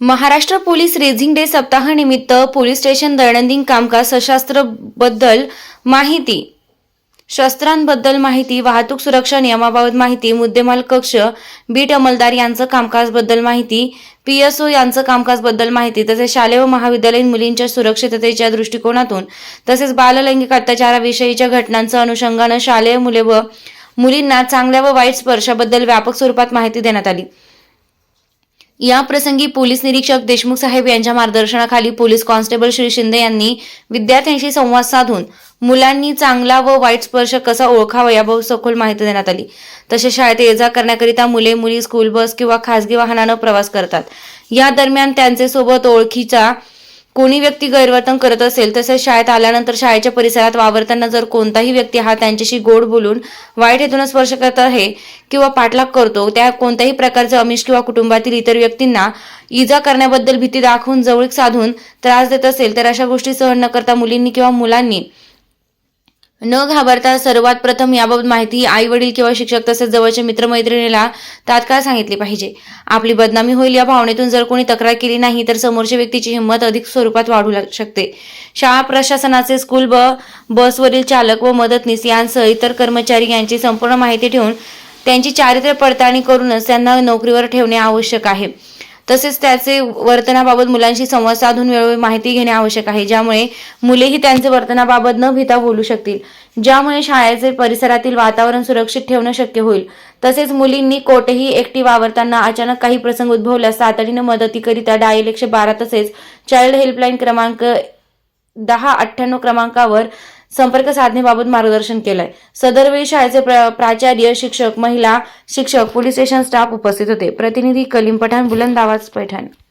Maharashtra police raising day सप्ताहानिमित्त police station दैनंदिन कामकाज सशस्त्रबद्दल माहिती. शस्त्रांबद्दल माहिती वाहतूक सुरक्षा नियमाबाबत माहिती मुद्देमाल कक्ष बीट अंमलदार यांचं कामकाजबद्दल माहिती पीएसओ यांचं कामकाजबद्दल माहिती तसेच शालेय व महाविद्यालयीन मुलींच्या सुरक्षिततेच्या दृष्टिकोनातून तसेच बाललैंगिक अत्याचाराविषयीच्या घटनांचं अनुषंगानं शालेय मुले व मुलींना चांगल्या व वाईट स्पर्शाबद्दल व्यापक स्वरूपात माहिती देण्यात आली. या प्रसंगी पोलीस निरीक्षक देशमुख साहेब यांच्या मार्गदर्शनाखाली पोलीस कॉन्स्टेबल श्री शिंदे यांनी विद्यार्थ्यांशी संवाद साधून मुलांनी चांगला व वाईट स्पर्श कसा ओळखावा याबाबत सखोल माहिती देण्यात आली. तसेच शाळेत ये जा करण्याकरिता मुले मुली स्कूल बस किंवा खासगी वाहनानं प्रवास करतात. या दरम्यान त्यांचे सोबत ओळखीचा कोणी व्यक्ती गैरवर्तन करत असेल तसेच शाळेत आल्यानंतर शाळेच्या परिसरात वावरताना जर कोणताही व्यक्ती हा त्यांच्याशी गोड बोलून वाईट हेतून स्पर्श करत आहे किंवा पाठलाग करतो त्या कोणत्याही प्रकारचे अमिष किंवा कुटुंबातील इतर व्यक्तींना इजा करण्याबद्दल भीती दाखवून जवळीक साधून त्रास देत असेल तर अशा गोष्टी सहन न करता मुलींनी किंवा मुलांनी न घाबरता सर्वात प्रथम याबाबत माहिती आई वडील किंवा शिक्षक तसेच जवळच्या मित्रमैत्रिणीला तात्काळ सांगितली पाहिजे. आपली बदनामी होईल या भावनेतून जर कोणी तक्रार केली नाही तर समोरच्या व्यक्तीची हिंमत अधिक स्वरूपात वाढू शकते. शाळा प्रशासनाचे स्कूल ब बसवरील चालक व मदतनीस यांसह इतर कर्मचारी यांची संपूर्ण माहिती ठेवून त्यांची चारित्र्य पडताळणी करूनच त्यांना नोकरीवर ठेवणे आवश्यक आहे. तसेच त्याचे वर्तनाबाबत मुलांशी संवाद साधून वेळोवेळी माहिती घेणे आवश्यक आहे ज्यामुळे मुलेही त्यांचे वर्तनाबाबत न भीता बोलू शकतील. ज्यामुळे शाळेचे परिसरातील वातावरण सुरक्षित ठेवणं शक्य होईल. तसेच मुलींनी कोठेही एकटी वावरताना अचानक काही प्रसंग उद्भवल्यास तातडीनं मदतीकरिता डायल एकशे बारा तसेच चाइल्ड हेल्पलाईन क्रमांक दहा अठ्ठ्याण्णव क्रमांकावर संपर्क साधनेबाबत मार्गदर्शन केलंय. सदरवेळी शाळेचे प्राचार्य शिक्षक महिला शिक्षक पोलीस स्टेशन स्टाफ उपस्थित होते. प्रतिनिधी कलीम पठाण बुलंद आवाज पैठण.